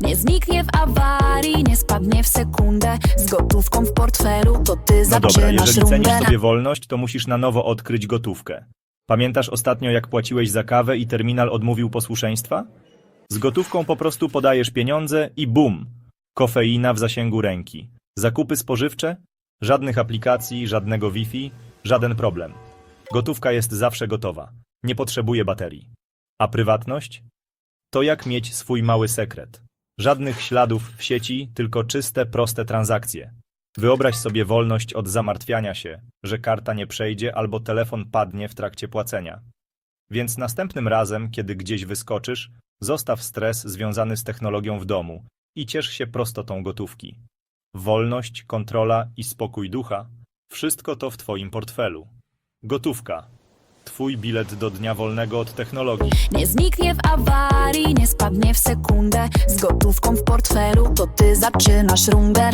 Nie zniknie w awarii, nie spadnie w sekundę. Z gotówką w portfelu to ty No dobra, jeżeli cenisz rundę. sobie wolność, to musisz na nowo odkryć gotówkę. Pamiętasz ostatnio, jak płaciłeś za kawę i terminal odmówił posłuszeństwa? Z gotówką po prostu podajesz pieniądze i bum! Kofeina w zasięgu ręki. Zakupy spożywcze? Żadnych aplikacji, żadnego Wi-Fi, żaden problem. Gotówka jest zawsze gotowa. Nie potrzebuje baterii. A prywatność? To jak mieć swój mały sekret. Żadnych śladów w sieci, tylko czyste, proste transakcje. Wyobraź sobie wolność od zamartwiania się, że karta nie przejdzie albo telefon padnie w trakcie płacenia. Więc następnym razem, kiedy gdzieś wyskoczysz, zostaw stres związany z technologią w domu i ciesz się prostotą gotówki. Wolność, kontrola i spokój ducha wszystko to w Twoim portfelu. Gotówka. Twój bilet do dnia wolnego od technologii. Nie zniknie w awarii, nie spadnie w sekundę. Z gotówką w portfelu to ty zaczynasz rundę.